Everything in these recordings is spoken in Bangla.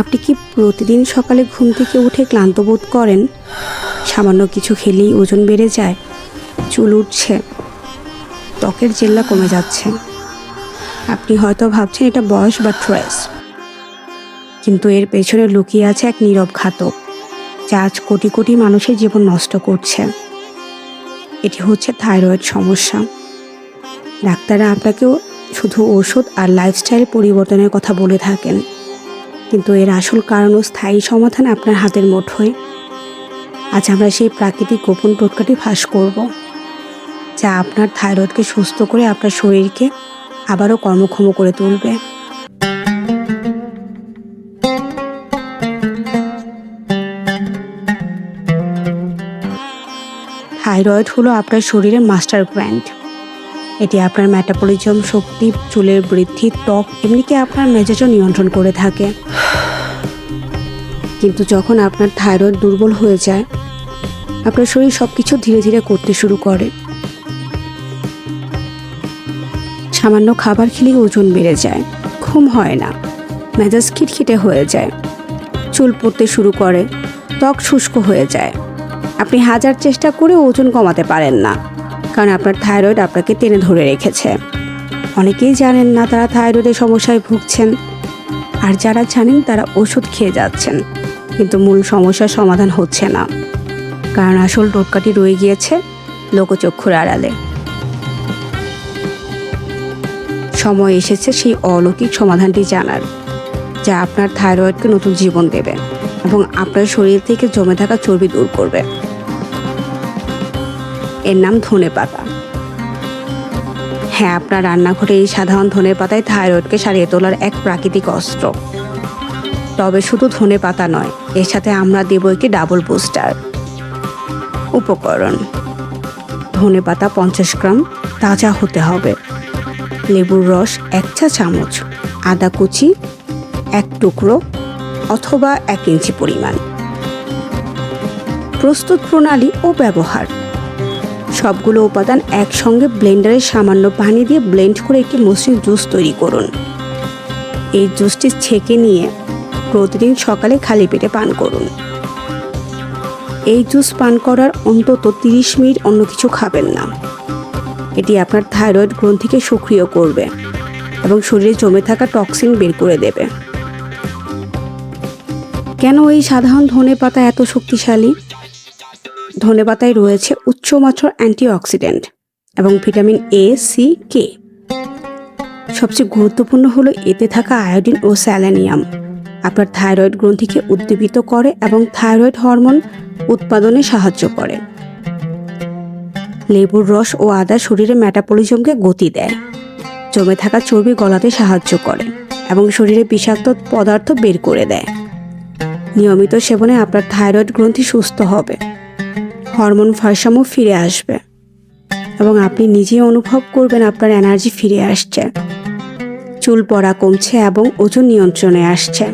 আপনি কি প্রতিদিন সকালে ঘুম থেকে উঠে ক্লান্ত বোধ করেন? সামান্য কিছু খেলেই ওজন বেড়ে যায়, চুল উঠছে, ত্বকের জেল্লা কমে যাচ্ছে। আপনি হয়তো ভাবছেন এটা বয়স বা ট্রেস কিন্তু এর পেছনে লুকিয়ে আছে এক নীরব ঘাতক, যা আজ কোটি কোটি মানুষের জীবন নষ্ট করছে। এটি হচ্ছে থাইরয়েড সমস্যা। ডাক্তাররা আপনাকেও শুধু ওষুধ আর লাইফস্টাইল পরিবর্তনের কথা বলে থাকেন। কিন্তু এর আসল কারণ ও স্থায়ী সমাধান আপনার হাতের মুঠোয়। আজ আমরা সেই প্রাকৃতিক গোপন টোটকাটি ফাঁস করব, যা আপনার থাইরয়েডকে সুস্থ করে আপনার শরীরকে আবারও কর্মক্ষম করে তুলবে। থাইরয়েড হলো আপনার শরীরের মাস্টার গ্র্যান্ড। এটি আপনার মেটাবলিজম শক্তি, চুলের বৃদ্ধি, ত্বক, এমনিকি আপনার মেজাজও নিয়ন্ত্রণ করে থাকে। কিন্তু যখন আপনার থাইরয়েড দুর্বল হয়ে যায়, আপনার শরীর সব কিছু ধীরে ধীরে করতে শুরু করে। সামান্য খাবার খেলেই ওজন বেড়ে যায়, ঘুম হয় না, মেজাজ খিটখিটে হয়ে যায়, চুল পড়তে শুরু করে, ত্বক শুষ্ক হয়ে যায়। আপনি হাজার চেষ্টা করে ওজন কমাতে পারেন না, কারণ আপনার থাইরয়েড আপনাকে টেনে ধরে রেখেছে। অনেকেই জানেন না তারা থাইরয়েডের সমস্যায় ভুগছেন, আর যারা জানেন তারা ওষুধ খেয়ে যাচ্ছেন। কিন্তু মূল সমস্যার সমাধান হচ্ছে না। কারণ আসল টোটকাটি রয়ে গিয়েছে লোকচক্ষুর আড়ালে। সময় এসেছে সেই অলৌকিক সমাধানটি জানার, যা আপনার থাইরয়েডকে নতুন জীবন দেবে এবং আপনার শরীর থেকে জমে থাকা চর্বি দূর করবে। এর নাম ধনে পাতা। হ্যাঁ আপনার রান্নাঘরে এই সাধারণ ধনে পাতায় থাইরয়েডকে সারিয়ে তোলার এক প্রাকৃতিক অস্ত্র। তবে শুধু ধনে পাতা নয় এর সাথে আমরা দেব একটি ডাবল বুস্টার উপকরণ। ধনে পাতা পঞ্চাশ গ্রাম, তাজা হতে হবে। লেবুর রস এক চা চামচ, আদা কুচি এক টুকরো অথবা এক ইঞ্চি পরিমাণ। প্রস্তুত প্রণালী ও ব্যবহার। সবগুলো উপাদান একসঙ্গে ব্লেন্ডারে সামান্য পানি দিয়ে ব্লেন্ড করে একটি মসৃণ জুস তৈরি করুন। এই জুসটি ছেঁকে নিয়ে প্রতিদিন সকালে খালি পেটে পান করুন। এই জুস পান করার অন্তত তিরিশ মিনিট অন্য কিছু খাবেন না। এটি আপনার থাইরয়েড গ্রন্থিকে সক্রিয় করবে এবং শরীরে জমে থাকা টক্সিন বের করে দেবে। কেন এই সাধারণ ধনে পাতা এত শক্তিশালী? ধনে পাতায় রয়েছে উচ্চমাত্রার অ্যান্টিঅক্সিডেন্ট এবং ভিটামিন এ সি কে সবচেয়ে গুরুত্বপূর্ণ হলো এতে থাকা আয়োডিন ও স্যালানিয়াম আপনার থাইরয়েড গ্রন্থিকে উদ্দীপিত করে এবং থাইরয়েড হরমোন উৎপাদনে সাহায্য করে। লেবুর রস ও আদা শরীরে মেটাবলিজমকে গতি দেয়। জমে থাকা চর্বি গলাতে সাহায্য করে এবং শরীরে বিষাক্ত পদার্থ বের করে দেয়। নিয়মিত সেবনে আপনার থাইরয়েড গ্রন্থি সুস্থ হবে। হরমোন ভারসাম্য ফিরে আসবে এবং আপনি নিজেই অনুভব করবেন আপনার এনার্জি ফিরে আসছে। চুল পড়া কমছে এবং ওজন নিয়ন্ত্রণে আসছে।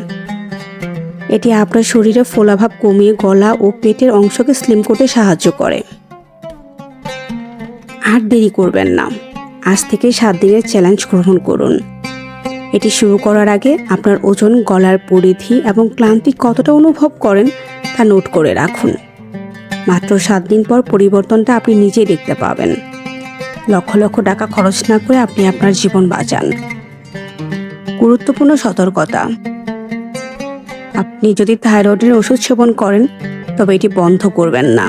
এটি আপনার শরীরে ফোলাভাব কমিয়ে গলা ও পেটের অংশকে স্লিম করতে সাহায্য করে। আর দেরি করবেন না। আজ থেকে সাত দিনের চ্যালেঞ্জ গ্রহণ করুন। এটি শুরু করার আগে আপনার ওজন, গলার পরিধি এবং ক্লান্তি কতটা অনুভব করেন তা নোট করে রাখুন। মাত্র সাত দিন পর পরিবর্তনটা আপনি নিজেই দেখতে পাবেন। লক্ষ লক্ষ টাকা খরচ না করে আপনি আপনার জীবন বাঁচান। গুরুত্বপূর্ণ সতর্কতা। আপনি যদি থাইরয়েডের ওষুধ সেবন করেন, তবে এটি বন্ধ করবেন না।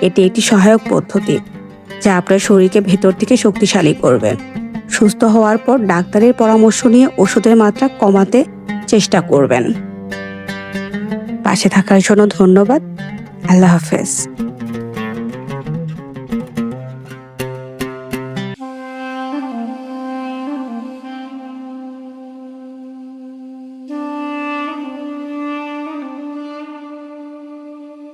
এটি একটি সহায়ক পদ্ধতি, যা আপনার শরীরকে ভেতর থেকে শক্তিশালী করবে। সুস্থ হওয়ার পর ডাক্তারের পরামর্শ নিয়ে ওষুধের মাত্রা কমাতে চেষ্টা করবেন। পাশে থাকার জন্য ধন্যবাদ। আল্লাহ হাফেজ।